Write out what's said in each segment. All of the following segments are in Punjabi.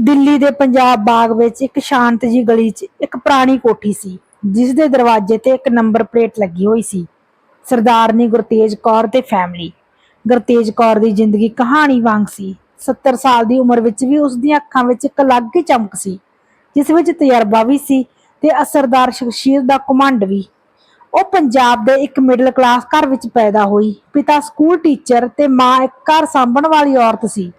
ਦਿੱਲੀ ਦੇ ਪੰਜਾਬ ਬਾਗ ਵਿੱਚ ਇੱਕ ਸ਼ਾਂਤ ਜੀ ਗਲੀ 'ਚ ਇੱਕ ਪੁਰਾਣੀ ਕੋਠੀ ਸੀ, ਜਿਸ ਦੇ ਦਰਵਾਜ਼ੇ ਤੇ ਇੱਕ ਨੰਬਰ ਪਲੇਟ ਲੱਗੀ ਹੋਈ ਸੀ। ਸਰਦਾਰਨੀ ਗੁਰਤੇਜ ਕੌਰ ਤੇ ਫੈਮਿਲੀ ਗੁਰਤੇਜ ਕੌਰ ਦੀ ਜ਼ਿੰਦਗੀ ਕਹਾਣੀ ਵਾਂਗ ਸੀ। 70 ਸਾਲ ਦੀ ਉਮਰ ਵਿੱਚ ਵੀ ਉਸ ਦੀਆਂ ਅੱਖਾਂ ਵਿੱਚ ਇੱਕ ਅਲੱਗ ਹੀ ਚਮਕ ਸੀ, ਜਿਸ ਵਿੱਚ ਤਜਰਬਾ ਵੀ ਸੀ ਤੇ ਅਸਰਦਾਰ ਸ਼ਖਸੀਅਤ ਦਾ ਕਮਾਂਡ ਵੀ। ਉਹ ਪੰਜਾਬ ਦੇ ਇੱਕ ਮਿਡਲ ਕਲਾਸ ਘਰ ਵਿੱਚ ਪੈਦਾ ਹੋਈ, ਪਿਤਾ ਸਕੂਲ ਟੀਚਰ ਤੇ ਮਾਂ ਇੱਕ ਘਰ ਸੰਭਣ ਵਾਲੀ ਔਰਤ ਸੀ।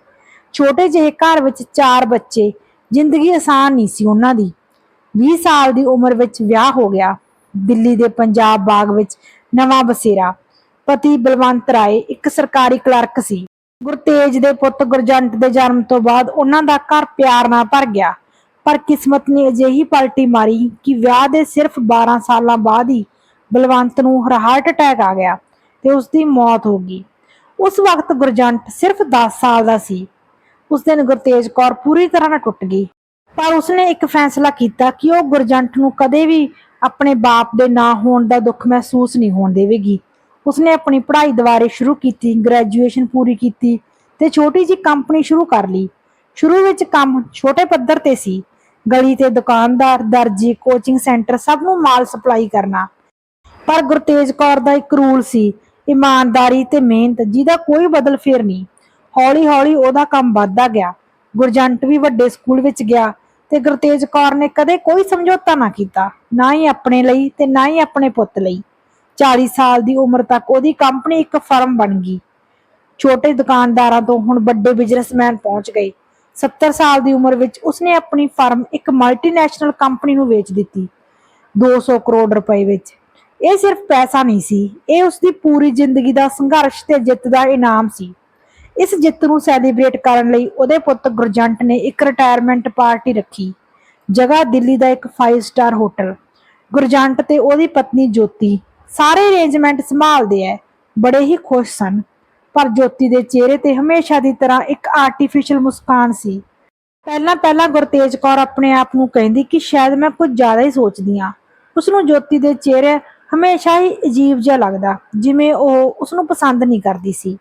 ਛੋਟੇ ਜਿਹੇ ਘਰ ਵਿੱਚ ਚਾਰ ਬੱਚੇ, ਜ਼ਿੰਦਗੀ ਆਸਾਨ ਨਹੀਂ ਸੀ ਉਹਨਾਂ ਦੀ। 20 ਸਾਲ ਦੀ ਉਮਰ ਵਿੱਚ ਵਿਆਹ ਹੋ ਗਿਆ। ਦਿੱਲੀ ਦੇ ਪੰਜਾਬ ਬਾਗ ਵਿੱਚ ਨਵਾਂ ਬਸੇਰਾ। ਪਤੀ ਬਲਵੰਤ ਰਾਏ ਇੱਕ ਸਰਕਾਰੀ ਕਲਰਕ ਸੀ। ਗੁਰਤੇਜ ਦੇ ਪੁੱਤ ਗੁਰਜੰਟ ਦੇ ਜਨਮ ਤੋਂ ਬਾਅਦ ਉਹਨਾਂ ਦਾ ਘਰ ਪਿਆਰ ਨਾਲ ਭਰ ਗਿਆ। ਪਰ ਕਿਸਮਤ ਨੇ ਅਜਿਹੀ ਪਲਟੀ ਮਾਰੀ ਕਿ ਵਿਆਹ ਦੇ ਸਿਰਫ 12 ਸਾਲਾਂ ਬਾਅਦ ਹੀ ਬਲਵੰਤ ਨੂੰ ਹਾਰਟ ਅਟੈਕ ਆ ਗਿਆ ਤੇ ਉਸ ਦੀ ਮੌਤ ਹੋ ਗਈ। ਉਸ ਵਕਤ ਗੁਰਜੰਟ ਸਿਰਫ 10 ਸਾਲ ਦਾ ਸੀ। ਉਸ ਦਿਨ ਗੁਰਤੇਜ ਕੌਰ ਪੂਰੀ ਤਰ੍ਹਾਂ ਨਾਲ ਟੁੱਟ ਗਈ। ਪਰ ਉਸਨੇ ਇੱਕ ਫੈਸਲਾ ਕੀਤਾ ਕਿ ਉਹ ਗੁਰਜੰਟ ਨੂੰ ਕਦੇ ਵੀ ਆਪਣੇ ਬਾਪ ਦੇ ਨਾ ਹੋਣ ਦਾ ਦੁੱਖ ਮਹਿਸੂਸ ਨਹੀਂ ਹੋਣ ਦੇਵੇਗੀ। ਉਸਨੇ ਆਪਣੀ ਪੜ੍ਹਾਈ ਦੁਬਾਰੇ ਸ਼ੁਰੂ ਕੀਤੀ ਗ੍ਰੈਜੂਏਸ਼ਨ ਪੂਰੀ ਕੀਤੀ ਤੇ ਛੋਟੀ ਜਿਹੀ ਕੰਪਨੀ ਸ਼ੁਰੂ ਕਰ ਲਈ। ਸ਼ੁਰੂ ਵਿੱਚ ਕੰਮ ਛੋਟੇ ਪੱਧਰ ਤੇ ਸੀ। ਗਲੀ ਤੇ ਦੁਕਾਨਦਾਰ, ਦਰਜੀ ਕੋਚਿੰਗ ਸੈਂਟਰ ਸਭ ਨੂੰ ਮਾਲ ਸਪਲਾਈ ਕਰਨਾ। ਪਰ ਗੁਰਤੇਜ ਕੌਰ ਦਾ ਇੱਕ ਰੂਲ ਸੀ, ਇਮਾਨਦਾਰੀ ਤੇ ਮਿਹਨਤ, ਜਿਹਦਾ ਕੋਈ ਬਦਲ ਫੇਰ ਨਹੀਂ। ਹੌਲੀ-ਹੌਲੀ ਉਹਦਾ ਕੰਮ ਵੱਧਦਾ ਗਿਆ। ਗੁਰਜੰਟ ਵੀ ਵੱਡੇ ਸਕੂਲ ਵਿੱਚ ਗਿਆ ਤੇ ਗੁਰਤੇਜ ਕੌਰ ਨੇ ਕਦੇ ਕੋਈ ਸਮਝੌਤਾ ਨਾ ਕੀਤਾ, ਨਾ ਹੀ ਆਪਣੇ ਲਈ ਤੇ ਨਾ ਹੀ ਆਪਣੇ ਪੁੱਤ ਲਈ। 40 ਸਾਲ ਦੀ ਉਮਰ ਤੱਕ ਉਹਦੀ ਕੰਪਨੀ ਇੱਕ ਫਰਮ ਬਣ ਗਈ। ਛੋਟੇ ਦੁਕਾਨਦਾਰਾਂ ਤੋਂ ਹੁਣ ਵੱਡੇ ਬਿਜ਼ਨਸਮੈਨ ਪਹੁੰਚ ਗਏ। 70 ਸਾਲ ਦੀ ਉਮਰ ਵਿੱਚ ਉਸਨੇ ਆਪਣੀ ਫਰਮ ਇੱਕ ਮਲਟੀਨੈਸ਼ਨਲ ਕੰਪਨੀ ਨੂੰ ਵੇਚ ਦਿੱਤੀ 200 ਕਰੋੜ ਰੁਪਏ ਵਿੱਚ। ਇਹ ਸਿਰਫ ਪੈਸਾ ਨਹੀਂ ਸੀ, ਇਹ ਉਸਦੀ ਪੂਰੀ ਜ਼ਿੰਦਗੀ ਦਾ ਸੰਘਰਸ਼ ਤੇ ਜਿੱਤ ਦਾ ਇਨਾਮ ਸੀ। ਇਸ ਜਿੱਤ ਨੂੰ ਸੈਲੀਬ੍ਰੇਟ ਕਰਨ ਲਈ ਉਹਦੇ ਪੁੱਤ ਗੁਰਜੰਟ ਨੇ ਇੱਕ ਰਿਟਾਇਰਮੈਂਟ ਪਾਰਟੀ ਰੱਖੀ, ਜਗ੍ਹਾ ਦਿੱਲੀ ਦਾ ਇੱਕ 5 ਸਟਾਰ ਹੋਟਲ ਗੁਰਜੰਟ ਤੇ ਉਹਦੀ ਪਤਨੀ ਜੋਤੀ ਸਾਰੇ ਅਰੇਂਜਮੈਂਟ ਸੰਭਾਲਦੇ ਐ, ਬੜੇ ਹੀ ਖੁਸ਼ ਸਨ। ਪਰ ਜੋਤੀ ਦੇ ਚਿਹਰੇ ਤੇ ਹਮੇਸ਼ਾ ਦੀ ਤਰ੍ਹਾਂ ਇੱਕ ਆਰਟੀਫੀਸ਼ੀਅਲ ਮੁਸਕਾਨ ਸੀ। ਪਹਿਲਾਂ ਪਹਿਲਾਂ ਗੁਰਤੇਜ ਕੌਰ ਆਪਣੇ ਆਪ ਨੂੰ ਕਹਿੰਦੀ ਕਿ ਸ਼ਾਇਦ ਮੈਂ ਕੁਝ ਜ਼ਿਆਦਾ ਹੀ ਸੋਚਦੀ ਆ ਉਸ ਨੂੰ ਜੋਤੀ ਦੇ ਚਿਹਰੇ ਹਮੇਸ਼ਾ ਹੀ ਅਜੀਬ ਜਿਹਾ ਲੱਗਦਾ, ਜਿਵੇਂ ਉਹ ਉਸ ਨੂੰ ਪਸੰਦ ਨਹੀਂ ਕਰਦੀ ਸੀ।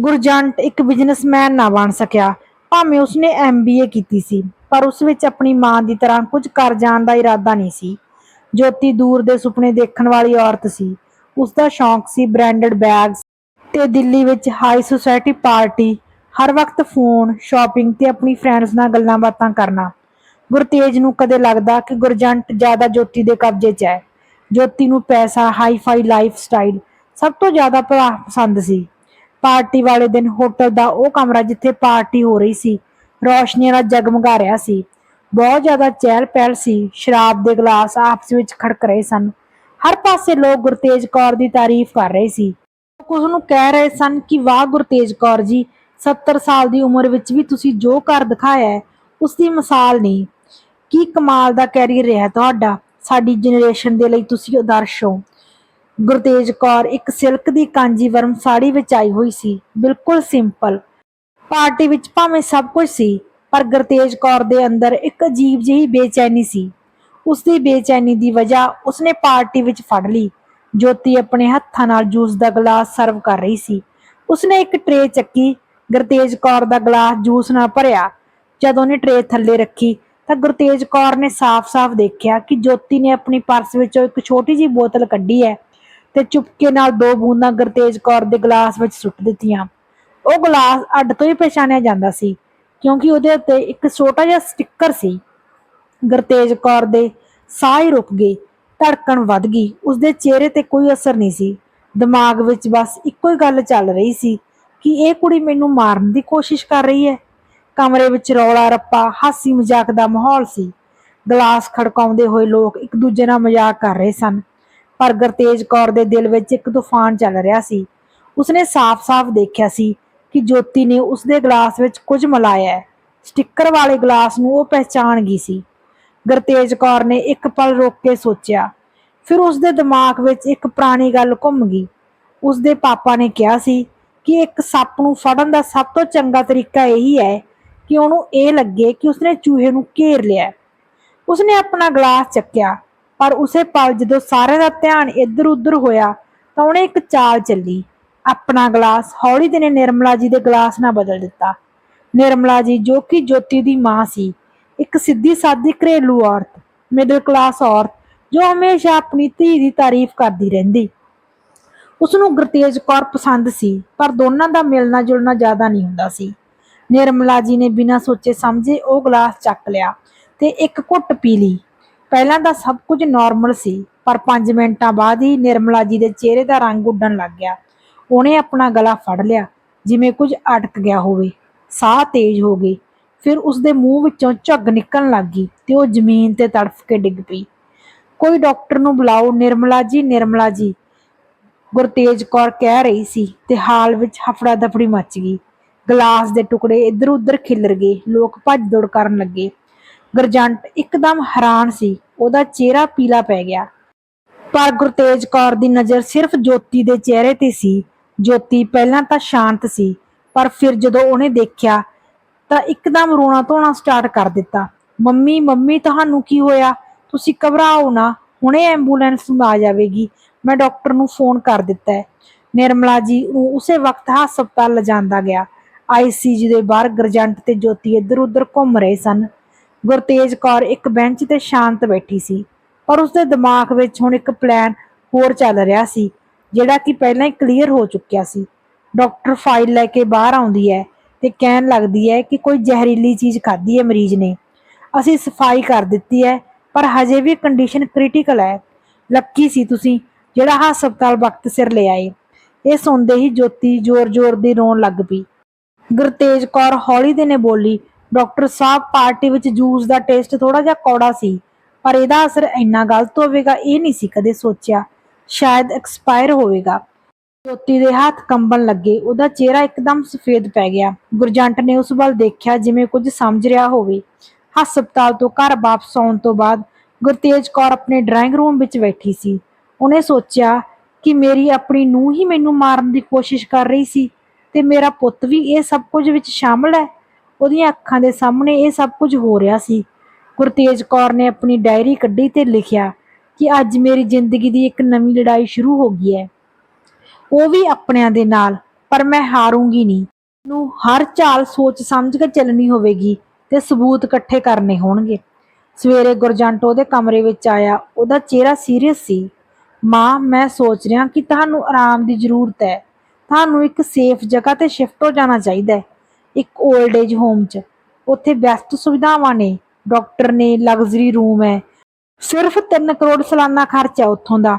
ਗੁਰਜੰਟ ਇੱਕ ਬਿਜ਼ਨਸਮੈਨ ਨਾ ਬਣ ਸਕਿਆ। ਭਾਵੇਂ ਉਸਨੇ ਐਮਬੀਏ ਕੀਤੀ ਸੀ, ਪਰ ਉਸ ਵਿੱਚ ਆਪਣੀ ਮਾਂ ਦੀ ਤਰ੍ਹਾਂ ਕੁਝ ਕਰ ਜਾਣ ਦਾ ਇਰਾਦਾ ਨਹੀਂ ਸੀ। ਜੋਤੀ ਦੂਰ ਦੇ ਸੁਪਨੇ ਦੇਖਣ ਵਾਲੀ ਔਰਤ ਸੀ। ਉਸ ਦਾ ਸ਼ੌਂਕ ਸੀ ਬ੍ਰਾਂਡਡ ਬੈਗਸ ਤੇ ਦਿੱਲੀ ਵਿੱਚ ਹਾਈ ਸੁਸਾਇਟੀ ਪਾਰਟੀ ਹਰ ਵਕਤ ਫੋਨ ਸ਼ਾਪਿੰਗ ਤੇ ਆਪਣੀ ਫਰੈਂਡਸ ਨਾਲ ਗੱਲਾਂ ਬਾਤਾਂ ਕਰਨਾ। ਗੁਰਤੇਜ ਨੂੰ ਕਦੇ ਲੱਗਦਾ ਕਿ ਗੁਰਜੰਟ ਜ਼ਿਆਦਾ ਜੋਤੀ ਦੇ ਕਬਜ਼ੇ 'ਚ ਹੈ। ਜੋਤੀ ਨੂੰ ਪੈਸਾ ਹਾਈ-ਫਾਈ ਲਾਈਫ ਸਟਾਈਲ ਸਭ ਤੋਂ ਜ਼ਿਆਦਾ ਪਸੰਦ ਸੀ। ਪਾਰਟੀ ਵਾਲੇ ਦਿਨ ਹੋਟਲ ਦਾ ਉਹ ਕਮਰਾ ਜਿੱਥੇ ਪਾਰਟੀ ਹੋ ਰਹੀ ਸੀ, ਰੌਸ਼ਨੀਆਂ ਨਾਲ ਜਗਮਗਾ ਰਿਹਾ ਸੀ। ਬਹੁਤ ਜ਼ਿਆਦਾ ਚਹਿਲ ਪਹਿਲ ਸੀ, ਸ਼ਰਾਬ ਦੇ ਗਲਾਸ ਆਪਸ ਵਿੱਚ ਖੜਕ ਰਹੇ ਸਨ। ਹਰ ਪਾਸੇ ਲੋਕ ਗੁਰਤੇਜ ਕੌਰ ਦੀ ਤਾਰੀਫ ਕਰ ਰਹੇ ਸੀ। ਕੁਝ ਨੂੰ ਕਹਿ ਰਹੇ ਸਨ ਕਿ, ਵਾਹ ਗੁਰਤੇਜ ਕੌਰ ਜੀ 70 ਸਾਲ ਦੀ ਉਮਰ ਵਿੱਚ ਵੀ ਤੁਸੀਂ ਜੋ ਕਰ ਦਿਖਾਇਆ ਹੈ ਉਸ ਦੀ ਮਿਸਾਲ ਨਹੀਂ। ਕੀ ਕਮਾਲ ਦਾ ਕੈਰੀਅਰ ਰਿਹਾ ਤੁਹਾਡਾ, ਸਾਡੀ ਜਨਰੇਸ਼ਨ ਦੇ ਲਈ ਤੁਸੀਂ ਆਦਰਸ਼ ਹੋ। ਗੁਰਤੇਜ ਕੌਰ ਇੱਕ ਸਿਲਕ ਦੀ ਕਾਂਜੀਵਰਮ ਸਾੜੀ ਵਿੱਚ ਆਈ ਹੋਈ ਸੀ। ਬਿਲਕੁਲ ਸਿੰਪਲ। ਪਾਰਟੀ ਵਿੱਚ ਭਾਵੇਂ ਸਭ ਕੁਝ ਸੀ, ਪਰ ਗੁਰਤੇਜ ਕੌਰ ਦੇ ਅੰਦਰ ਇੱਕ ਅਜੀਬ ਜਿਹੀ ਬੇਚੈਨੀ ਸੀ। ਉਸ ਦੀ ਬੇਚੈਨੀ ਦੀ ਵਜ੍ਹਾ ਉਸਨੇ ਪਾਰਟੀ ਵਿੱਚ ਫੜ ਲਈ। ਜੋਤੀ ਆਪਣੇ ਹੱਥਾਂ ਨਾਲ ਜੂਸ ਦਾ ਗਲਾਸ ਸਰਵ ਕਰ ਰਹੀ ਸੀ। ਉਸਨੇ ਇੱਕ ਟਰੇ ਚੱਕੀ। ਗੁਰਤੇਜ ਕੌਰ ਦਾ ਗਲਾਸ ਜੂਸ ਨਾਲ ਭਰਿਆ। ਜਦੋਂ ਉਹਨੇ ਟਰੇ ਥੱਲੇ ਰੱਖੀ, ਤਾਂ ਗੁਰਤੇਜ ਕੌਰ ਨੇ ਸਾਫ਼-ਸਾਫ਼ ਦੇਖਿਆ ਕਿ ਜੋਤੀ ਨੇ ਆਪਣੀ ਪਰਸ ਵਿੱਚੋਂ ਇੱਕ ਛੋਟੀ ਜਿਹੀ ਬੋਤਲ ਕੱਢੀ ਹੈ। ਤੇ ਚੁਪਕੇ ਨਾਲ ਦੋ ਬੂੰਦਾਂ ਗੁਰਤੇਜ ਕੌਰ ਦੇ ਗਲਾਸ ਵਿੱਚ ਸੁੱਟ ਦਿੱਤੀਆਂ। ਉਹ ਗਲਾਸ ਅੱਡ ਤੋਂ ਹੀ ਪਛਾਣਿਆ ਜਾਂਦਾ ਸੀ, ਕਿਉਂਕਿ ਉਹਦੇ ਉੱਤੇ ਇੱਕ ਛੋਟਾ ਜਿਹਾ ਸਟicker ਸੀ। ਗੁਰਤੇਜ ਕੌਰ ਦੇ ਸਾਹ ਹੀ ਰੁਕ ਗਏ, ਧੜਕਣ ਵੱਧ ਗਈ, ਉਸਦੇ ਚਿਹਰੇ ਤੇ ਕੋਈ ਅਸਰ ਨਹੀਂ ਸੀ। ਦਿਮਾਗ ਵਿੱਚ ਬਸ ਇੱਕੋ ਹੀ ਗੱਲ ਚੱਲ ਰਹੀ ਸੀ ਕਿ ਇਹ ਕੁੜੀ ਮੈਨੂੰ ਮਾਰਨ ਦੀ ਕੋਸ਼ਿਸ਼ ਕਰ ਰਹੀ ਹੈ। ਕਮਰੇ ਵਿੱਚ ਰੌਲਾ ਰੱਪਾ, ਹਾਸੀ ਮਜ਼ਾਕ ਦਾ ਮਾਹੌਲ ਸੀ। ਗਲਾਸ ਖੜਕਾਉਂਦੇ ਹੋਏ ਲੋਕ ਇੱਕ ਦੂਜੇ ਨਾਲ ਮਜ਼ਾਕ ਕਰ ਰਹੇ ਸਨ। ਪਰ ਗੁਰਤੇਜ ਕੌਰ ਦੇ ਦਿਲ ਵਿੱਚ ਇੱਕ ਤੂਫਾਨ ਚੱਲ ਰਿਹਾ ਸੀ। ਉਸਨੇ ਸਾਫ਼-ਸਾਫ਼ ਦੇਖਿਆ ਸੀ ਕਿ ਜੋਤੀ ਨੇ ਉਸਦੇ ਗਲਾਸ ਵਿੱਚ ਕੁਝ ਮਿਲਾਇਆ ਹੈ। ਸਟicker ਵਾਲੇ ਗਲਾਸ ਨੂੰ ਉਹ ਪਹਿਚਾਣ ਗਈ ਸੀ। ਗੁਰਤੇਜ ਕੌਰ ਨੇ ਇੱਕ ਪਲ ਰੁਕ ਕੇ ਸੋਚਿਆ। ਫਿਰ ਉਸਦੇ ਦਿਮਾਗ ਵਿੱਚ ਇੱਕ ਪੁਰਾਣੀ ਗੱਲ ਘੁੰਮ ਗਈ। ਉਸਦੇ ਪਾਪਾ ਨੇ ਕਿਹਾ ਸੀ ਕਿ ਇੱਕ ਸੱਪ ਨੂੰ ਫੜਨ ਦਾ ਸਭ ਤੋਂ ਚੰਗਾ ਤਰੀਕਾ ਇਹੀ ਹੈ ਕਿ ਉਹਨੂੰ ਇਹ ਲੱਗੇ ਕਿ ਉਸਨੇ ਚੂਹੇ ਨੂੰ ਘੇਰ ਲਿਆ ਉਸਨੇ ਆਪਣਾ ਗਲਾਸ ਚੱਕਿਆ। ਪਰ ਉਸੇ ਪਲ ਜਦੋਂ ਸਾਰਿਆਂ ਦਾ ਧਿਆਨ ਇੱਧਰ ਉੱਧਰ ਹੋਇਆ ਤਾਂ ਉਹਨੇ ਇੱਕ ਚਾਲ ਚੱਲੀ। ਆਪਣਾ ਗਲਾਸ, ਹੌਲੀ ਦਿਨੇ ਨਿਰਮਲਾ ਜੀ ਦੇ ਗਲਾਸ ਨਾਲ ਬਦਲ ਦਿੱਤਾ। ਨਿਰਮਲਾ ਜੀ ਜੋ ਕਿ ਜੋਤੀ ਦੀ ਮਾਂ ਸੀ। ਇੱਕ ਸਿੱਧੀ ਸਾਦੀ ਘਰੇਲੂ ਔਰਤ ਮਿਡਲ ਕਲਾਸ ਔਰਤ, ਜੋ ਹਮੇਸ਼ਾ ਆਪਣੀ ਧੀ ਦੀ ਤਾਰੀਫ ਕਰਦੀ ਰਹਿੰਦੀ। ਉਸ ਨੂੰ ਗੁਰਤੇਜ ਕੌਰ ਪਸੰਦ ਸੀ, ਪਰ ਦੋਨਾਂ ਦਾ ਮਿਲਣਾ ਜੁਲਣਾ ਜ਼ਿਆਦਾ ਨਹੀਂ ਹੁੰਦਾ ਸੀ। ਨਿਰਮਲਾ ਜੀ ਨੇ ਬਿਨਾਂ ਸੋਚੇ ਸਮਝੇ ਉਹ ਗਲਾਸ ਚੱਕ ਲਿਆ ਤੇ ਇੱਕ ਘੁੱਟ ਪੀ ਲਈ। ਪਹਿਲਾਂ ਤਾਂ ਸਭ ਕੁਝ ਨਾਰਮਲ ਸੀ, ਪਰ 5 ਮਿੰਟਾਂ ਬਾਅਦ ਹੀ ਨਿਰਮਲਾ ਜੀ ਦੇ ਚਿਹਰੇ ਦਾ ਰੰਗ ਉੱਡਣ ਲੱਗ ਗਿਆ। ਉਹਨੇ ਆਪਣਾ ਗਲਾ ਫੜ ਲਿਆ, ਜਿਵੇਂ ਕੁਝ ਅਟਕ ਗਿਆ ਹੋਵੇ। ਸਾਹ ਤੇਜ਼ ਹੋ ਗਏ ਫਿਰ ਉਸ ਦੇ ਮੂੰਹ ਵਿੱਚੋਂ ਝੱਗ ਨਿਕਲਣ ਲੱਗ ਗਈ ਤੇ ਉਹ ਜ਼ਮੀਨ ਤੇ ਤੜਫ ਕੇ ਡਿੱਗ ਪਈ। ਕੋਈ ਡਾਕਟਰ ਨੂੰ ਬੁਲਾਓ, ਨਿਰਮਲਾ ਜੀ ਨਿਰਮਲਾ ਜੀ। ਗੁਰਤੇਜ ਕੌਰ ਕਹਿ ਰਹੀ ਸੀ ਤੇ ਹਾਲ ਵਿੱਚ ਹਫੜਾ ਦਫੜੀ ਮਚ ਗਈ। ਗਲਾਸ ਦੇ ਟੁਕੜੇ ਇੱਧਰ ਉੱਧਰ ਖਿਲਰ ਗਏ। ਲੋਕ ਭੱਜ ਦੌੜ ਕਰਨ ਲੱਗੇ। ਗਰਜੰਟ ਇੱਕਦਮ ਹੈਰਾਨ ਸੀ। ਉਹਦਾ ਚਿਹਰਾ ਪੀਲਾ ਪੈ ਗਿਆ। ਪਰ ਗੁਰਤੇਜ ਕੌਰ ਦੀ ਨਜ਼ਰ ਸਿਰਫ ਜੋਤੀ ਦੇ ਚਿਹਰੇ ਤੇ ਸੀ। ਜੋਤੀ ਪਹਿਲਾਂ ਤਾਂ ਸ਼ਾਂਤ ਸੀ, ਪਰ ਫਿਰ ਜਦੋਂ ਉਹਨੇ ਦੇਖਿਆ ਤਾਂ ਇੱਕਦਮ ਰੋਣਾ ਧੋਣਾ ਸਟਾਰਟ ਕਰ ਦਿੱਤਾ। ਮੰਮੀ ਮੰਮੀ, ਤੁਹਾਨੂੰ ਕੀ ਹੋਇਆ? ਤੁਸੀਂ ਘਬਰਾਓ ਨਾ, ਹੁਣੇ ਐਂਬੂਲੈਂਸ ਆ ਜਾਵੇਗੀ। ਮੈਂ ਡਾਕਟਰ ਨੂੰ ਫੋਨ ਕਰ ਦਿੱਤਾ ਹੈ। ਨਿਰਮਲਾ ਜੀ ਨੂੰ ਉਸੇ ਵਕਤ ਹਸਪਤਾਲ ਲਿਜਾਂਦਾ ਗਿਆ। ਆਈਸੀਯੂ ਦੇ ਬਾਹਰ ਗਰਜੰਟ ਤੇ ਜੋਤੀ ਇੱਧਰ ਉੱਧਰ ਘੁੰਮ ਰਹੇ ਸਨ। ਗੁਰਤੇਜ ਕੌਰ ਇੱਕ ਬੈਂਚ ਤੇ ਸ਼ਾਂਤ ਬੈਠੀ ਸੀ, ਪਰ ਉਸਦੇ ਦਿਮਾਗ ਵਿੱਚ ਹੁਣ ਇੱਕ ਪਲਾਨ ਹੋਰ ਚੱਲ ਰਿਹਾ ਸੀ, ਜਿਹੜਾ ਕਿ ਪਹਿਲਾਂ ਹੀ ਕਲੀਅਰ ਹੋ ਚੁੱਕਿਆ ਸੀ। ਡਾਕਟਰ ਫਾਈਲ ਲੈ ਕੇ ਬਾਹਰ ਆਉਂਦੀ ਹੈ ਤੇ ਕਹਿਣ ਲੱਗਦੀ ਹੈ ਕਿ ਕੋਈ ਜ਼ਹਿਰੀਲੀ ਚੀਜ਼ ਖਾਧੀ ਹੈ ਮਰੀਜ਼ ਨੇ। ਅਸੀਂ ਸਫ਼ਾਈ ਕਰ ਦਿੱਤੀ ਹੈ, ਪਰ ਹਜੇ ਵੀ ਕੰਡੀਸ਼ਨ ਕ੍ਰਿਟੀਕਲ ਹੈ। ਲੱਕੀ ਸੀ ਤੁਸੀਂ, ਜਿਹੜਾ ਹਸਪਤਾਲ ਵਕਤ ਸਿਰ ਲੈ ਆਏ। ਇਹ ਸੁਣਦੇ ਹੀ ਜੋਤੀ ਜ਼ੋਰ-ਜ਼ੋਰ ਦੀ ਰੋਣ ਲੱਗ ਪਈ। ਗੁਰਤੇਜ ਕੌਰ ਹੌਲੀ ਦੇ ਨੇ ਬੋਲੀ ਡਾਕਟਰ ਸਾਹਿਬ ਪਾਰਟੀ ਵਿੱਚ ਜੂਸ ਦਾ ਟੇਸਟ ਥੋੜਾ ਜਿਹਾ ਕੌੜਾ ਸੀ, ਪਰ ਇਹਦਾ ਅਸਰ ਇੰਨਾ ਗਲਤ ਹੋਵੇਗਾ, ਇਹ ਨਹੀਂ ਸੀ ਕਦੇ ਸੋਚਿਆ। ਸ਼ਾਇਦ ਐਕਸਪਾਇਰ ਹੋਵੇਗਾ। ਜੋਤੀ ਦੇ ਹੱਥ ਕੰਬਣ ਲੱਗੇ, ਉਹਦਾ ਚਿਹਰਾ ਇੱਕਦਮ ਸਫੇਦ ਪੈ ਗਿਆ। ਗੁਰਜੰਟ ਨੇ ਉਸ ਵੱਲ ਦੇਖਿਆ ਜਿਵੇਂ ਕੁਝ ਸਮਝ ਰਿਹਾ ਹੋਵੇ। ਹਸਪਤਾਲ ਤੋਂ ਘਰ ਵਾਪਸ ਆਉਣ ਤੋਂ ਬਾਅਦ ਗੁਰਤੇਜ ਕੌਰ ਆਪਣੇ ਡਰਾਇੰਗ ਰੂਮ ਵਿੱਚ ਬੈਠੀ ਸੀ। ਉਹਨੇ ਸੋਚਿਆ ਕਿ ਮੇਰੀ ਆਪਣੀ ਨੂੰਹ ਹੀ ਮੈਨੂੰ ਮਾਰਨ ਦੀ ਕੋਸ਼ਿਸ਼ ਕਰ ਰਹੀ ਸੀ ਤੇ ਮੇਰਾ ਪੁੱਤ ਵੀ ਇਹ ਸਭ ਕੁਝ ਵਿੱਚ ਸ਼ਾਮਲ ਹੈ। ਉਹਦੀਆਂ ਅੱਖਾਂ ਦੇ ਸਾਹਮਣੇ ਇਹ ਸਭ ਕੁਝ ਹੋ ਰਿਹਾ ਸੀ। ਗੁਰਤੇਜ ਕੌਰ ਨੇ ਆਪਣੀ ਡਾਇਰੀ ਕੱਢੀ ਤੇ ਲਿਖਿਆ ਕਿ ਅੱਜ ਮੇਰੀ ਜ਼ਿੰਦਗੀ ਦੀ ਇੱਕ ਨਵੀਂ ਲੜਾਈ ਸ਼ੁਰੂ ਹੋ ਗਈ ਹੈ। ਉਹ ਵੀ ਆਪਣਿਆਂ ਦੇ ਨਾਲ, ਪਰ ਮੈਂ ਹਾਰੂੰਗੀ ਨਹੀਂ। ਨੂੰ ਹਰ ਚਾਲ ਸੋਚ ਸਮਝ ਕੇ ਚੱਲਣੀ ਹੋਵੇਗੀ ਤੇ ਸਬੂਤ ਇਕੱਠੇ ਕਰਨੇ ਹੋਣਗੇ। ਸਵੇਰੇ ਗੁਰਜੰਟ ਉਹਦੇ ਕਮਰੇ ਵਿੱਚ ਆਇਆ, ਉਹਦਾ ਚਿਹਰਾ ਸੀਰੀਅਸ ਸੀ। ਮਾਂ, ਮੈਂ ਸੋਚ ਰਿਹਾ ਕਿ ਤੁਹਾਨੂੰ ਆਰਾਮ ਦੀ ਜ਼ਰੂਰਤ ਹੈ। ਤੁਹਾਨੂੰ ਇੱਕ ਸੇਫ ਜਗ੍ਹਾ ਤੇ ਸ਼ਿਫਟ ਹੋ ਜਾਣਾ ਚਾਹੀਦਾ ਹੈ। ਇੱਕ 올ਡ ਏਜ ਹੋਮ 'ਚ। ਉੱਥੇ ਬੈਸਟ ਸੁਵਿਧਾਵਾਂ ਨੇ। ਡਾਕਟਰ ਨੇ ਲਗਜ਼ਰੀ ਰੂਮ ਹੈ। ਸਿਰਫ 3 ਕਰੋੜ ਸਾਲਾਨਾ ਖਰਚ ਹੈ ਉੱਥੋਂ ਦਾ।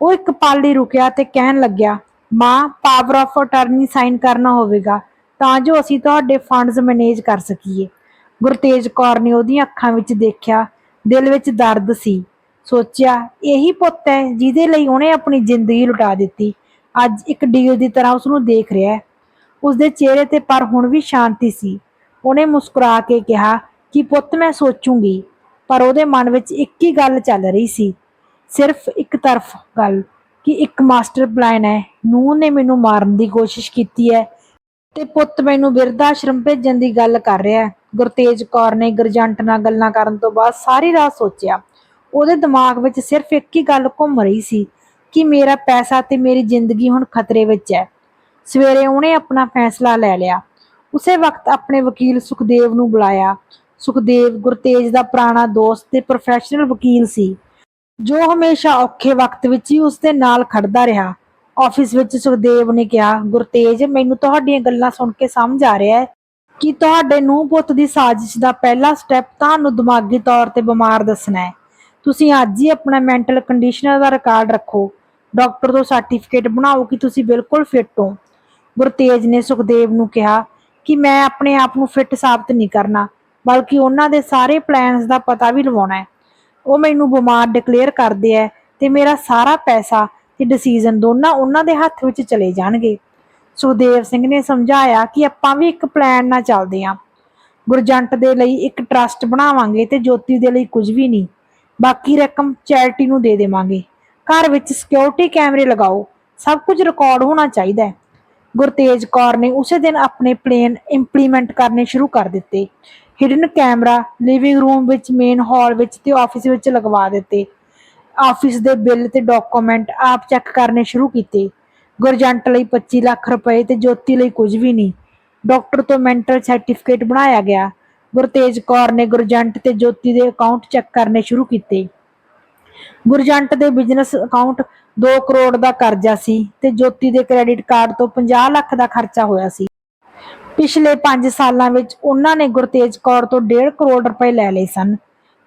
ਉਹ ਇੱਕ ਪਲ ਲਈ ਰੁਕਿਆ ਤੇ ਕਹਿਣ ਲੱਗਿਆ, ਮਾਂ ਪਾਵਰ ਆਫ ਅਟਾਰਨੀ ਸਾਈਨ ਕਰਨਾ ਹੋਵੇਗਾ, ਤਾਂ ਜੋ ਅਸੀਂ ਤੁਹਾਡੇ ਫੰਡਸ ਮੈਨੇਜ ਕਰ ਸਕੀਏ। ਗੁਰਤੇਜ ਕੌਰ ਨੇ ਉਹਦੀਆਂ ਅੱਖਾਂ ਵਿੱਚ ਦੇਖਿਆ, ਦਿਲ ਵਿੱਚ ਦਰਦ ਸੀ। ਸੋਚਿਆ, ਇਹੀ ਪੁੱਤ ਹੈ ਜਿਹਦੇ ਲਈ ਉਹਨੇ ਆਪਣੀ ਜ਼ਿੰਦਗੀ ਲੁਟਾ ਦਿੱਤੀ। ਅੱਜ ਇੱਕ ਡੀਲ ਦੀ ਤਰ੍ਹਾਂ ਉਸ ਨੂੰ ਦੇਖ ਰਿਹਾ ਹੈ। ਉਸਦੇ ਚਿਹਰੇ ਤੇ ਪਰ ਹੁਣ ਵੀ ਸ਼ਾਂਤੀ ਸੀ। ਉਹਨੇ ਮੁਸਕਰਾ ਕੇ ਕਿਹਾ ਕਿ ਪੁੱਤ ਮੈਂ ਸੋਚੂੰਗੀ, ਪਰ ਉਹਦੇ ਮਨ ਵਿੱਚ ਇੱਕ ਹੀ ਗੱਲ ਚੱਲ ਰਹੀ ਸੀ। ਸਿਰਫ ਇੱਕ ਤਰਫ ਗੱਲ ਕਿ ਇੱਕ ਮਾਸਟਰ ਪਲਾਨ ਹੈ, ਨੂੰਹ ਨੇ ਮੈਨੂੰ ਮਾਰਨ ਦੀ ਕੋਸ਼ਿਸ਼ ਕੀਤੀ ਹੈ ਤੇ ਪੁੱਤ ਮੈਨੂੰ ਬਿਰਧ ਆਸ਼ਰਮ ਭੇਜਣ ਦੀ ਗੱਲ ਕਰ ਰਿਹਾ ਹੈ। ਗੁਰਤੇਜ ਕੌਰ ਨੇ ਗਰਜੰਟ ਨਾਲ ਗੱਲਾਂ ਕਰਨ ਤੋਂ ਬਾਅਦ ਸਾਰੀ ਰਾਤ ਸੋਚਿਆ। ਉਹਦੇ ਦਿਮਾਗ ਵਿੱਚ ਸਿਰਫ ਇੱਕ ਹੀ ਗੱਲ ਘੁੰਮ ਰਹੀ ਸੀ ਕਿ ਮੇਰਾ ਪੈਸਾ ਤੇ ਮੇਰੀ ਜ਼ਿੰਦਗੀ ਹੁਣ ਖਤਰੇ ਵਿੱਚ ਹੈ। ਸਵੇਰੇ ਉਹਨੇ ਆਪਣਾ ਫੈਸਲਾ ਲੈ ਲਿਆ। ਉਸੇ ਵਕਤ ਆਪਣੇ ਵਕੀਲ ਸੁਖਦੇਵ ਨੂੰ ਬੁਲਾਇਆ। ਸੁਖਦੇਵ ਗੁਰਤੇਜ ਦਾ ਪੁਰਾਣਾ ਦੋਸਤ ਤੇ ਪ੍ਰੋਫੈਸ਼ਨਲ ਵਕੀਲ ਸੀ। ਜੋ ਹਮੇਸ਼ਾ ਔਖੇ ਵਕਤ ਵਿੱਚ ਹੀ ਉਸ ਦੇ ਨਾਲ ਖੜਦਾ ਰਿਹਾ। ਆਫਿਸ ਵਿੱਚ ਸੁਖਦੇਵ ਨੇ ਕਿਹਾ, ਗੁਰਤੇਜ, ਮੈਨੂੰ ਤੁਹਾਡੀਆਂ ਗੱਲਾਂ ਸੁਣ ਕੇ ਸਮਝ ਆ ਰਿਹਾ ਹੈ ਕਿ ਤੁਹਾਡੇ ਨੂੰ ਪੁੱਤ ਦੀ ਸਾਜ਼ਿਸ਼ ਦਾ ਪਹਿਲਾ ਸਟੈਪ ਤੁਹਾਨੂੰ ਦਿਮਾਗੀ ਤੌਰ ਤੇ ਬਿਮਾਰ ਦੱਸਣਾ ਹੈ। ਤੁਸੀਂ ਅੱਜ ਹੀ ਆਪਣਾ ਮੈਂਟਲ ਕੰਡੀਸ਼ਨਰ ਦਾ ਰਿਕਾਰਡ ਰੱਖੋ। ਡਾਕਟਰ ਤੋਂ ਸਰਟੀਫਿਕੇਟ ਬਣਾਓ ਕਿ ਤੁਸੀਂ ਬਿਲਕੁਲ ਫਿੱਟ ਹੋ। ਗੁਰਤੇਜ ਨੇ ਸੁਖਦੇਵ ਨੂੰ ਕਿਹਾ ਕਿ ਮੈਂ ਆਪਣੇ ਆਪ ਨੂੰ ਫਿੱਟ ਸਾਬਤ ਨਹੀਂ ਕਰਨਾ, ਬਲਕਿ ਉਹਨਾਂ ਦੇ ਸਾਰੇ ਪਲਾਨਸ ਦਾ ਪਤਾ ਵੀ ਲਵਾਉਣਾ ਹੈ। ਉਹ ਮੈਨੂੰ ਬਿਮਾਰ ਡਿਕਲੇਅਰ ਕਰਦੇ ਐ ਤੇ ਮੇਰਾ ਸਾਰਾ ਪੈਸਾ ਤੇ ਡਿਸੀਜਨ ਦੋਨਾਂ ਉਹਨਾਂ ਦੇ ਹੱਥ ਵਿੱਚ ਚਲੇ ਜਾਣਗੇ। ਸੁਖਦੇਵ ਸਿੰਘ ਨੇ ਸਮਝਾਇਆ ਕਿ ਆਪਾਂ ਵੀ ਇੱਕ ਪਲਾਨ ਨਾਲ ਚੱਲਦੇ ਹਾਂ। ਗੁਰਜੰਟ ਦੇ ਲਈ ਇੱਕ ਟਰਸਟ ਬਣਾਵਾਂਗੇ ਤੇ ਜੋਤੀ ਦੇ ਲਈ ਕੁਝ ਵੀ ਨਹੀਂ। ਬਾਕੀ ਰਕਮ ਚੈਰਿਟੀ ਨੂੰ ਦੇ ਦੇਵਾਂਗੇ। ਘਰ ਵਿੱਚ ਸਿਕਿਉਰਿਟੀ ਕੈਮਰੇ ਲਗਾਓ। ਸਭ ਕੁਝ ਰਿਕਾਰਡ ਹੋਣਾ ਚਾਹੀਦਾ ਹੈ। ਗੁਰਤੇਜ ਕੌਰ ਨੇ ਉਸੇ ਦਿਨ ਆਪਣੇ ਪਲਾਨ ਇੰਪਲੀਮੈਂਟ ਕਰਨੇ ਸ਼ੁਰੂ ਕਰ ਦਿੱਤੇ। ਹਿਡਨ ਕੈਮਰਾ ਲਿਵਿੰਗ ਰੂਮ ਵਿੱਚ ਮੇਨ ਹਾਲ ਵਿੱਚ ਤੇ ਆਫਿਸ ਵਿੱਚ ਲਗਵਾ ਦਿੱਤੇ। ਆਫਿਸ ਦੇ ਬਿੱਲ ਤੇ ਡਾਕੂਮੈਂਟ ਆਪ ਚੈੱਕ ਕਰਨੇ ਸ਼ੁਰੂ ਕੀਤੇ। ਗੁਰਜੰਟ ਲਈ 25 ਲੱਖ ਰੁਪਏ ਤੇ ਜੋਤੀ ਲਈ ਕੁਝ ਵੀ ਨਹੀਂ। ਡਾਕਟਰ ਤੋਂ ਮੈਂਟਲ ਸਰਟੀਫਿਕੇਟ ਬਣਾਇਆ ਗਿਆ। ਗੁਰਤੇਜ ਕੌਰ ਨੇ ਗੁਰਜੰਟ ਤੇ ਜੋਤੀ ਦੇ ਅਕਾਊਂਟ ਚੈੱਕ ਕਰਨੇ ਸ਼ੁਰੂ ਕੀਤੇ। ਗੁਰਜੰਟ ਦੇ ਬਿਜ਼ਨਸ ਅਕਾਊਂਟ 2 ਕਰੋੜ ਦਾ ਕਰਜ਼ਾ ਸੀ ਤੇ ਜੋਤੀ ਦੇ ਕ੍ਰੈਡਿਟ ਕਾਰਡ ਤੋਂ 50 ਲੱਖ ਦਾ ਖਰਚਾ ਹੋਇਆ ਸੀ। ਪਿਛਲੇ 5 ਸਾਲਾਂ ਵਿੱਚ ਉਹਨਾਂ ਨੇ ਗੁਰਤੇਜ ਕੌਰ ਤੋਂ 1.5 ਕਰੋੜ ਰੁਪਏ ਲੈ ਲਏ ਸਨ।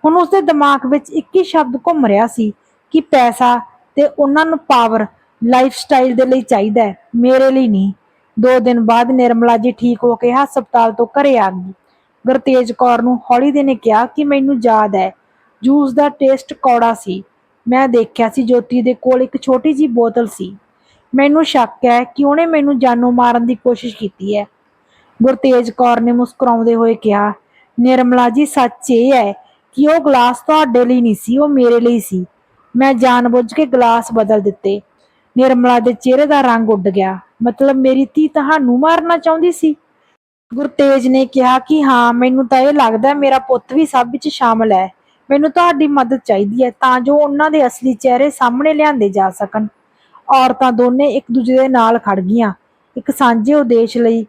ਹੁਣ ਉਸਦੇ ਦਿਮਾਗ ਵਿੱਚ ਇੱਕ ਹੀ ਸ਼ਬਦ ਘੁੰਮ ਰਿਹਾ ਸੀ ਕਿ ਪੈਸਾ ਤੇ ਉਹਨਾਂ ਨੂੰ ਪਾਵਰ ਲਾਈਫ ਸਟਾਈਲ ਦੇ ਲਈ ਚਾਹੀਦਾ ਹੈ, ਮੇਰੇ ਲਈ ਨਹੀਂ। ਦੋ ਦਿਨ ਬਾਅਦ ਨਿਰਮਲਾ ਜੀ ਠੀਕ ਹੋ ਕੇ ਹਸਪਤਾਲ ਤੋਂ ਘਰੇ ਆ ਗਈ। ਗੁਰਤੇਜ ਕੌਰ ਨੂੰ ਹੌਲੀ ਦੇ ਨੇ ਕਿਹਾ ਕਿ ਮੈਨੂੰ ਯਾਦ ਹੈ, ਜੂਸ ਦਾ ਟੇਸਟ ਕੌੜਾ ਸੀ। ਮੈਂ ਦੇਖਿਆ ਸੀ ਜੋਤੀ ਦੇ ਕੋਲ ਇੱਕ ਛੋਟੀ ਜੀ ਬੋਤਲ ਸੀ। ਮੈਨੂੰ ਸ਼ੱਕ ਹੈ ਕਿ ਉਹਨੇ ਮੈਨੂੰ ਜਾਨੋਂ ਮਾਰਨ ਦੀ ਕੋਸ਼ਿਸ਼ ਕੀਤੀ ਹੈ। ਗੁਰਤੇਜ ਕੌਰ ਨੇ ਮੁਸਕਰਾਉਂਦੇ ਹੋਏ ਕਿਹਾ, ਨਿਰਮਲਾ ਜੀ, ਸੱਚ ਇਹ ਹੈ ਕਿ ਉਹ ਗਲਾਸ ਤੁਹਾਡੇ ਲਈ ਨਹੀਂ ਸੀ, ਉਹ ਮੇਰੇ ਲਈ ਸੀ। ਮੈਂ ਜਾਣਬੁੱਝ ਕੇ ਗਲਾਸ ਬਦਲ ਦਿੱਤੇ। ਨਿਰਮਲਾ ਦੇ ਚਿਹਰੇ ਦਾ ਰੰਗ ਉੱਡ ਗਿਆ। ਮਤਲਬ ਮੇਰੀ ਧੀ ਤੁਹਾਨੂੰ ਮਾਰਨਾ ਚਾਹੁੰਦੀ ਸੀ? ਗੁਰਤੇਜ ਨੇ ਕਿਹਾ ਕਿ ਹਾਂ, ਮੈਨੂੰ ਤਾਂ ਇਹ ਲੱਗਦਾ ਮੇਰਾ ਪੁੱਤ ਵੀ ਸਭ ਵਿੱਚ ਸ਼ਾਮਲ ਹੈ। ਮੈਨੂੰ ਤੁਹਾਡੀ ਮਦਦ ਚਾਹੀਦੀ ਹੈ ਤਾਂ ਜੋ ਉਹਨਾਂ ਦੇ ਅਸਲੀ ਚਿਹਰੇ ਸਾਹਮਣੇ ਲਿਆਂਦੇ ਜਾ ਸਕਣ। ਔਰਤਾਂ ਦੋਨੇ ਇੱਕ ਦੂਜੇ ਦੇ ਨਾਲ ਖੜ ਗਈਆਂ। ਇੱਕ ਸਾਂਝੇ ਉਦੇਸ਼ ਲਈ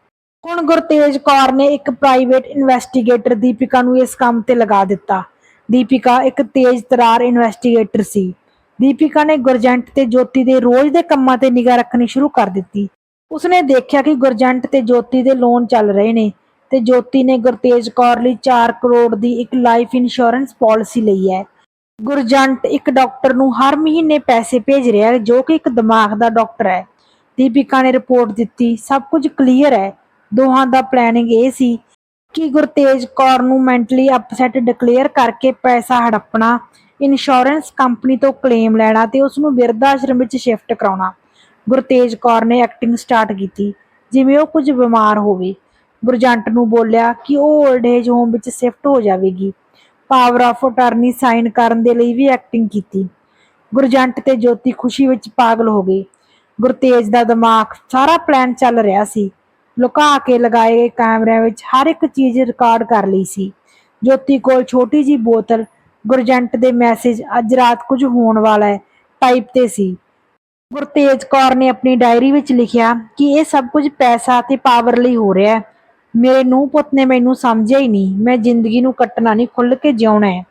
ਹੁਣ ਗੁਰਤੇਜ ਕੌਰ ਨੇ ਇੱਕ ਪ੍ਰਾਈਵੇਟ ਇਨਵੈਸਟੀਗੇਟਰ ਦੀਪਿਕਾ ਨੂੰ ਇਸ ਕੰਮ ਤੇ ਲਗਾ ਦਿੱਤਾ। ਦੀਪਿਕਾ ਇੱਕ ਤੇਜ਼ ਤਰਾਰ ਇਨਵੈਸਟੀਗੇਟਰ ਸੀ। ਦੀਪਿਕਾ ਨੇ ਗੁਰਜੰਟ ਤੇ ਜੋਤੀ ਦੇ ਰੋਜ਼ ਦੇ ਕੰਮਾਂ ਤੇ ਨਿਗਾਹ ਰੱਖਣੀ ਸ਼ੁਰੂ ਕਰ ਦਿੱਤੀ। ਉਸਨੇ ਦੇਖਿਆ ਕਿ ਗੁਰਜੰਟ ਤੇ ਜੋਤੀ ਦੇ ਲੋਨ ਚੱਲ ਰਹੇ ਨੇ। ਤੇ ਜੋਤੀ ਨੇ ਗੁਰਤੇਜ ਕੌਰ ਲਈ 4 ਕਰੋੜ ਦੀ ਇੱਕ ਲਾਈਫ ਇੰਸ਼ੋਰੈਂਸ ਪਾਲਿਸੀ ਲਈ ਹੈ। ਗੁਰਜੰਟ ਇੱਕ ਡਾਕਟਰ ਨੂੰ ਹਰ ਮਹੀਨੇ ਪੈਸੇ ਭੇਜ ਰਿਹਾ ਹੈ, ਜੋ ਕਿ ਇੱਕ ਦਿਮਾਗ ਦਾ ਡਾਕਟਰ ਹੈ। ਦੀਪਿਕਾ ਨੇ ਰਿਪੋਰਟ ਦਿੱਤੀ, ਸਭ ਕੁਝ ਕਲੀਅਰ ਹੈ। ਦੋਹਾਂ ਦਾ ਪਲੈਨਿੰਗ ਇਹ ਸੀ ਕਿ ਗੁਰਤੇਜ ਕੌਰ ਨੂੰ ਮੈਂਟਲੀ ਅਪਸੈਟ ਡਿਕਲੇਅਰ ਕਰਕੇ ਪੈਸਾ ਹੜੱਪਣਾ ਇੰਸ਼ੋਰੈਂਸ ਕੰਪਨੀ ਤੋਂ ਕਲੇਮ ਲੈਣਾ ਤੇ ਉਸ ਨੂੰ ਬਿਰਧ ਆਸ਼ਰਮ ਵਿੱਚ ਸ਼ਿਫਟ ਕਰਾਉਣਾ। ਗੁਰਤੇਜ ਕੌਰ ਨੇ ਐਕਟਿੰਗ ਸਟਾਰਟ ਕੀਤੀ, ਜਿਵੇਂ ਉਹ ਕੁਝ ਬਿਮਾਰ ਹੋਵੇ। ਗੁਰਜੰਟ ਨੂੰ ਬੋਲਿਆ ਕਿ ਉਹ 올ਡ ਏਜ ਹੋਮ ਵਿੱਚ ਸ਼ਿਫਟ ਹੋ ਜਾਵੇਗੀ। ਪਾਵਰ ਆਫ ਅਟਾਰਨੀ ਸਾਈਨ ਕਰਨ ਦੇ ਲਈ ਵੀ ਐਕਟਿੰਗ ਕੀਤੀ। ਗੁਰਜੰਟ ਤੇ ਜੋਤੀ ਖੁਸ਼ੀ ਵਿੱਚ ਪਾਗਲ ਹੋ ਗਏ। ਗੁਰਤੇਜ ਦਾ ਦਿਮਾਗ ਸਾਰਾ ਪਲਾਨ ਚੱਲ ਰਿਹਾ ਸੀ। ਲੁਕਾ ਕੇ ਲਗਾਏ ਗਏ ਕੈਮਰਿਆਂ ਵਿੱਚ ਹਰ ਇੱਕ ਚੀਜ਼ ਰਿਕਾਰਡ ਕਰ ਲਈ ਸੀ। ਜੋਤੀ ਕੋਲ ਛੋਟੀ ਜੀ ਬੋਤਲ ਗੁਰਜੰਟ ਦੇ ਮੈਸੇਜ ਅੱਜ ਰਾਤ ਕੁਝ ਹੋਣ ਵਾਲਾ ਹੈ ਟਾਈਪ ਤੇ ਸੀ। ਗੁਰਤੇਜ ਕੌਰ ਨੇ ਆਪਣੀ ਡਾਇਰੀ ਵਿੱਚ ਲਿਖਿਆ ਕਿ ਇਹ ਸਭ ਕੁਝ ਪੈਸਾ ਤੇ ਪਾਵਰ ਲਈ ਹੋ ਰਿਹਾ ਹੈ। ਮੇਰੇ ਨੂੰ ਪੁੱਤ ਨੇ ਮੈਨੂੰ ਸਮਝਿਆ ਹੀ ਨਹੀਂ। ਮੈਂ ਜ਼ਿੰਦਗੀ ਨੂੰ ਕੱਟਣਾ ਨਹੀਂ ਖੁੱਲ ਕੇ ਜਿਉਣਾ ਹੈ।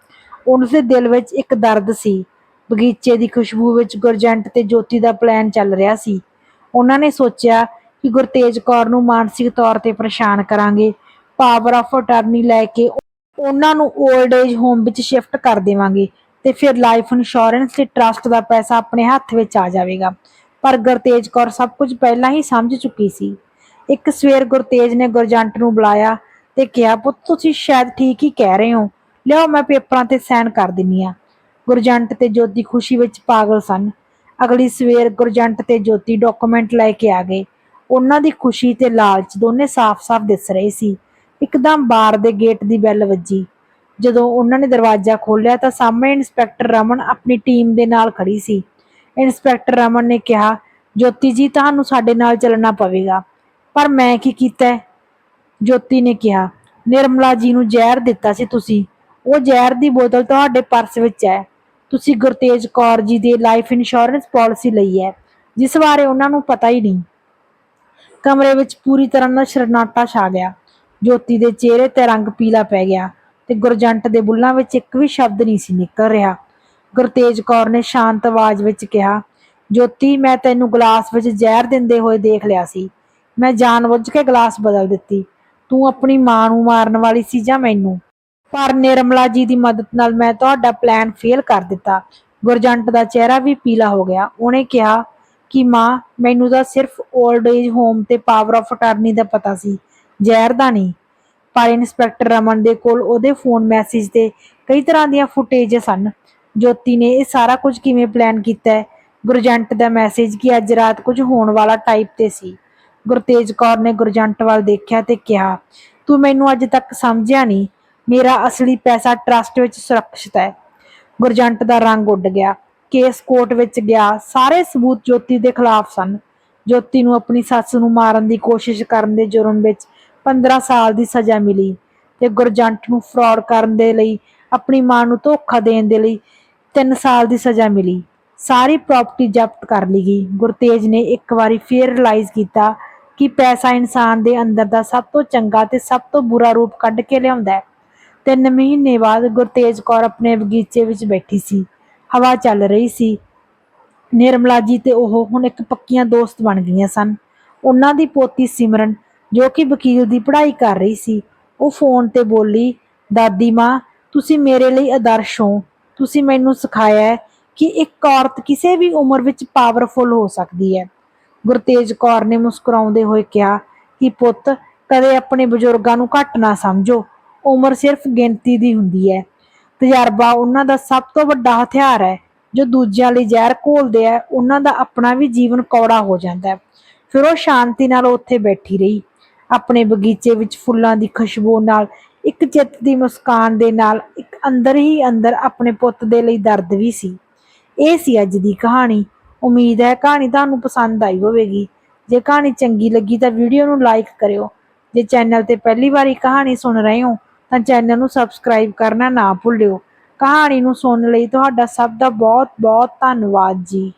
ਉਸ ਦੇ ਦਿਲ ਵਿੱਚ ਇੱਕ ਦਰਦ ਸੀ। ਬਗੀਚੇ ਦੀ ਖੁਸ਼ਬੂ ਵਿੱਚ ਗੁਰਜੰਟ ਤੇ ਜੋਤੀ ਦਾ ਪਲਾਨ ਚੱਲ ਰਿਹਾ ਸੀ। ਉਹਨਾਂ ਨੇ ਸੋਚਿਆ ਕਿ ਗੁਰਤੇਜ ਕੌਰ ਨੂੰ ਮਾਨਸਿਕ ਤੌਰ ਤੇ ਪਰੇਸ਼ਾਨ ਕਰਾਂਗੇ। ਪਾਵਰ ਆਫ ਅਟਾਰਨੀ ਲੈ ਕੇ ਉਹਨਾਂ ਨੂੰ 올ਡ ਏਜ ਹੋਮ ਵਿੱਚ ਸ਼ਿਫਟ ਕਰ ਦੇਵਾਂਗੇ ਤੇ ਫਿਰ ਲਾਈਫ ਇੰਸ਼ੋਰੈਂਸ ਤੇ ਟਰਸਟ ਦਾ ਪੈਸਾ ਆਪਣੇ ਹੱਥ ਵਿੱਚ ਆ ਜਾਵੇਗਾ। ਪਰ ਗੁਰਤੇਜ ਕੌਰ ਸਭ ਕੁਝ ਪਹਿਲਾਂ ਹੀ ਸਮਝ ਚੁੱਕੀ ਸੀ। ਇੱਕ ਸਵੇਰ ਗੁਰਤੇਜ ਨੇ ਗੁਰਜੰਟ ਨੂੰ ਬੁਲਾਇਆ ਤੇ ਕਿਹਾ, ਪੁੱਤ, ਤੁਸੀਂ ਸ਼ਾਇਦ ਠੀਕ ਹੀ ਕਹਿ ਰਹੇ ਹੋ। ਲਿਆਓ, ਮੈਂ ਪੇਪਰਾਂ ਤੇ ਸਾਈਨ ਕਰ ਦਿੰਨੀ ਆ। ਗੁਰਜੰਟ ਤੇ ਜੋਤੀ ਖੁਸ਼ੀ ਵਿੱਚ ਪਾਗਲ ਸਨ। ਅਗਲੀ ਸਵੇਰ ਗੁਰਜੰਟ ਤੇ ਜੋਤੀ ਡਾਕੂਮੈਂਟ ਲੈ ਕੇ ਆ ਗਏ। ਉਹਨਾਂ ਦੀ ਖੁਸ਼ੀ ਤੇ ਲਾਲਚ ਦੋਨੇ ਸਾਫ਼-ਸਾਫ਼ ਦਿਸ ਰਹੇ ਸੀ। ਇੱਕਦਮ ਬਾਰ ਦੇ ਗੇਟ ਦੀ ਬੈਲ ਵੱਜੀ। ਜਦੋਂ ਉਹਨਾਂ ਨੇ ਦਰਵਾਜ਼ਾ ਖੋਲ੍ਹਿਆ ਤਾਂ ਸਾਹਮਣੇ ਇੰਸਪੈਕਟਰ ਰਮਨ ਆਪਣੀ ਟੀਮ ਦੇ ਨਾਲ ਖੜੀ ਸੀ। ਇੰਸਪੈਕਟਰ ਰਮਨ ਨੇ ਕਿਹਾ, ਜੋਤੀ ਜੀ, ਤੁਹਾਨੂੰ ਸਾਡੇ ਨਾਲ ਚੱਲਣਾ ਪਵੇਗਾ। ਪਰ ਮੈਂ ਕੀ ਕੀਤਾ ਜੋਤੀ ਨੇ ਕਿਹਾ, ਨਿਰਮਲਾ ਜੀ ਨੂੰ ਜ਼ਹਿਰ ਦਿੱਤਾ ਸੀ ਤੁਸੀਂ। ਉਹ ਜ਼ਹਿਰ ਦੀ ਬੋਤਲ ਤੁਹਾਡੇ ਪਰਸ ਵਿੱਚ ਹੈ। ਤੁਸੀਂ ਗੁਰਤੇਜ ਕੌਰ ਜੀ ਦੀ ਲਾਈਫ ਇੰਸ਼ੋਰੈਂਸ ਪਾਲਿਸੀ ਲਈ ਹੈ, ਜਿਸ ਬਾਰੇ ਉਹਨਾਂ ਨੂੰ ਪਤਾ ਹੀ ਨਹੀਂ। ਕਮਰੇ ਵਿੱਚ ਪੂਰੀ ਤਰ੍ਹਾਂ ਨਾਲ ਸ਼ਰਨਾਟਾ ਛਾ ਗਿਆ। ਜੋਤੀ ਦੇ ਚਿਹਰੇ ਤੇ ਰੰਗ ਪੀਲਾ ਪੈ ਗਿਆ ਤੇ ਗੁਰਜੰਟ ਦੇ ਬੁੱਲਾਂ ਵਿੱਚ ਇੱਕ ਵੀ ਸ਼ਬਦ ਨਹੀਂ ਸੀ ਨਿਕਲ ਰਿਹਾ। ਗੁਰਤੇਜ ਕੌਰ ਨੇ ਸ਼ਾਂਤ ਆਵਾਜ਼ ਵਿੱਚ ਕਿਹਾ, ਜੋਤੀ, ਮੈਂ ਤੈਨੂੰ ਗਲਾਸ ਵਿੱਚ ਜ਼ਹਿਰ ਦਿੰਦੇ ਹੋਏ ਦੇਖ ਲਿਆ ਸੀ। ਮੈਂ ਜਾਣਬੁੱਝ ਕੇ ਗਲਾਸ ਬਦਲ ਦਿੱਤੀ। ਤੂੰ ਆਪਣੀ ਮਾਂ ਨੂੰ ਮਾਰਨ ਵਾਲੀ ਸੀ ਜਾਂ ਮੈਨੂੰ? ਪਰ ਨਿਰਮਲਾ ਜੀ ਦੀ ਮਦਦ ਨਾਲ ਮੈਂ ਤੁਹਾਡਾ ਪਲਾਨ ਫੇਲ ਕਰ ਦਿੱਤਾ। ਗੁਰਜੰਟ ਦਾ ਚਿਹਰਾ ਵੀ ਪੀਲਾ ਹੋ ਗਿਆ। ਉਹਨੇ ਕਿਹਾ ਕਿ ਮਾਂ, ਮੈਨੂੰ ਤਾਂ ਸਿਰਫ 올ਡ ਏਜ ਹੋਮ ਤੇ ਪਾਵਰ ਆਫ ਅਟਾਰਨੀ ਦਾ ਪਤਾ ਸੀ। ਜ਼ਹਿਰ ਦਾ ਨਹੀਂ। ਪਰ ਇੰਸਪੈਕਟਰ ਰਮਨ ਦੇ ਕੋਲ ਉਹਦੇ ਫੋਨ ਮੈਸੇਜ ਤੇ ਕਈ ਤਰ੍ਹਾਂ ਦੀਆਂ ਫੁਟੇਜ ਸਨ। ਜੋਤੀ ਨੇ ਇਹ ਸਾਰਾ ਕੁਝ ਕਿਵੇਂ ਪਲਾਨ ਕੀਤਾ ਹੈ? ਗੁਰਜੰਟ ਦਾ ਮੈਸੇਜ ਕਿ ਅੱਜ ਰਾਤ ਕੁਝ ਹੋਣ ਵਾਲਾ ਟਾਈਪ ਤੇ ਸੀ। ਗੁਰਤੇਜ ਕੌਰ ਨੇ ਗੁਰਜੰਟ ਵੱਲ ਦੇਖਿਆ ਤੇ ਕਿਹਾ, ਤੂੰ ਮੈਨੂੰ ਅੱਜ ਤੱਕ ਸਮਝਿਆ ਨਹੀਂ, ਮੇਰਾ ਅਸਲੀ ਪੈਸਾ ਟਰਸਟ ਵਿੱਚ ਸੁਰੱਖਿਅਤ ਹੈ। ਗੁਰਜੰਟ ਦਾ ਰੰਗ ਉੱਡ ਗਿਆ। ਕੇਸ ਕੋਰਟ ਵਿੱਚ ਗਿਆ। ਸਾਰੇ ਸਬੂਤ ਜੋਤੀ ਦੇ ਖਿਲਾਫ ਸਨ। ਜੋਤੀ ਨੂੰ ਆਪਣੀ ਸੱਸ ਨੂੰ ਮਾਰਨ ਦੀ ਕੋਸ਼ਿਸ਼ ਕਰਨ ਦੇ ਜੁਰਮ ਵਿੱਚ 15 ਸਾਲ ਦੀ ਸਜ਼ਾ ਮਿਲੀ ਤੇ ਗੁਰਜੰਟ ਨੂੰ ਫਰਾਡ ਕਰਨ ਦੇ ਲਈ, ਆਪਣੀ ਮਾਂ ਨੂੰ ਧੋਖਾ ਦੇਣ ਦੇ ਲਈ 3 ਸਾਲ ਦੀ ਸਜ਼ਾ ਮਿਲੀ। ਸਾਰੀ ਪ੍ਰਾਪਰਟੀ ਜ਼ਬਤ ਕਰ ਲਈ ਗਈ। ਗੁਰਤੇਜ ਨੇ ਇੱਕ ਵਾਰੀ ਫੇਰ ਰਿਅਲਾਈਜ਼ ਕੀਤਾ ਕਿ ਪੈਸਾ ਇਨਸਾਨ ਦੇ ਅੰਦਰ ਦਾ ਸਭ ਤੋਂ ਚੰਗਾ ਤੇ ਸਭ ਤੋਂ ਬੁਰਾ ਰੂਪ ਕੱਢ ਕੇ ਲਿਆਉਂਦਾ ਹੈ। ਤਿੰਨ ਮਹੀਨੇ ਬਾਅਦ ਗੁਰਤੇਜ ਕੌਰ ਆਪਣੇ ਬਗੀਚੇ ਵਿੱਚ ਬੈਠੀ ਸੀ। ਹਵਾ ਚੱਲ ਰਹੀ ਸੀ। ਨਿਰਮਲਾ ਜੀ ਤੇ ਉਹ ਹੁਣ ਇੱਕ ਪੱਕੀਆਂ ਦੋਸਤ ਬਣ ਗਈਆਂ ਸਨ। ਉਹਨਾਂ ਦੀ ਪੋਤੀ ਸਿਮਰਨ, ਜੋ ਕਿ ਵਕੀਲ ਦੀ ਪੜ੍ਹਾਈ ਕਰ ਰਹੀ ਸੀ, ਉਹ ਫੋਨ ਤੇ ਬੋਲੀ, ਦਾਦੀ ਮਾਂ, ਤੁਸੀਂ ਮੇਰੇ ਲਈ ਆਦਰਸ਼ ਹੋ। ਤੁਸੀਂ ਮੈਨੂੰ ਸਿਖਾਇਆ ਕਿ ਇੱਕ ਔਰਤ ਕਿਸੇ ਵੀ ਉਮਰ ਵਿੱਚ ਪਾਵਰਫੁਲ ਹੋ ਸਕਦੀ ਹੈ। ਗੁਰਤੇਜ ਕੌਰ ਨੇ ਮੁਸਕਰਾਉਂਦੇ ਹੋਏ ਕਿਹਾ ਕਿ ਪੁੱਤ, ਕਦੇ ਆਪਣੇ ਬਜ਼ੁਰਗਾਂ ਨੂੰ ਘੱਟ ਨਾ ਸਮਝੋ। ਉਮਰ ਸਿਰਫ ਗਿਣਤੀ ਦੀ ਹੁੰਦੀ ਹੈ। ਤਜਰਬਾ ਉਹਨਾਂ ਦਾ ਸਭ ਤੋਂ ਵੱਡਾ ਹਥਿਆਰ ਹੈ। ਜੋ ਦੂਜਿਆਂ ਲਈ ਜ਼ਹਿਰ ਘੋਲਦੇ ਆ, ਉਹਨਾਂ ਦਾ ਆਪਣਾ ਵੀ ਜੀਵਨ ਕੌੜਾ ਹੋ ਜਾਂਦਾ ਹੈ। ਫਿਰ ਉਹ ਸ਼ਾਂਤੀ ਨਾਲ ਉੱਥੇ ਬੈਠੀ ਰਹੀ। ਆਪਣੇ ਬਗੀਚੇ ਵਿੱਚ ਫੁੱਲਾਂ ਦੀ ਖੁਸ਼ਬੂ ਨਾਲ, ਇੱਕ ਚਿੱਤ ਦੀ ਮੁਸਕਾਨ ਦੇ ਨਾਲ, ਇੱਕ ਅੰਦਰ ਹੀ ਅੰਦਰ ਆਪਣੇ ਪੁੱਤ ਦੇ ਲਈ ਦਰਦ ਵੀ ਸੀ। ਇਹ ਸੀ ਅੱਜ ਦੀ ਕਹਾਣੀ। ਉਮੀਦ ਹੈ ਕਹਾਣੀ ਤੁਹਾਨੂੰ ਪਸੰਦ ਆਈ ਹੋਵੇਗੀ। ਜੇ ਕਹਾਣੀ ਚੰਗੀ ਲੱਗੀ ਤਾਂ ਵੀਡੀਓ ਨੂੰ ਲਾਈਕ ਕਰਿਓ। ਜੇ ਚੈਨਲ ਤੇ ਪਹਿਲੀ ਵਾਰੀ ਕਹਾਣੀ ਸੁਣ ਰਹੇ ਹੋ, ਤਾਂ ਚੈਨਲ ਨੂੰ ਸਬਸਕ੍ਰਾਈਬ ਕਰਨਾ ਨਾ ਭੁੱਲਿਓ। ਕਹਾਣੀ ਨੂੰ ਸੁਣਨ ਲਈ ਤੁਹਾਡਾ ਸਭ ਦਾ ਬਹੁਤ ਬਹੁਤ ਧੰਨਵਾਦ ਜੀ।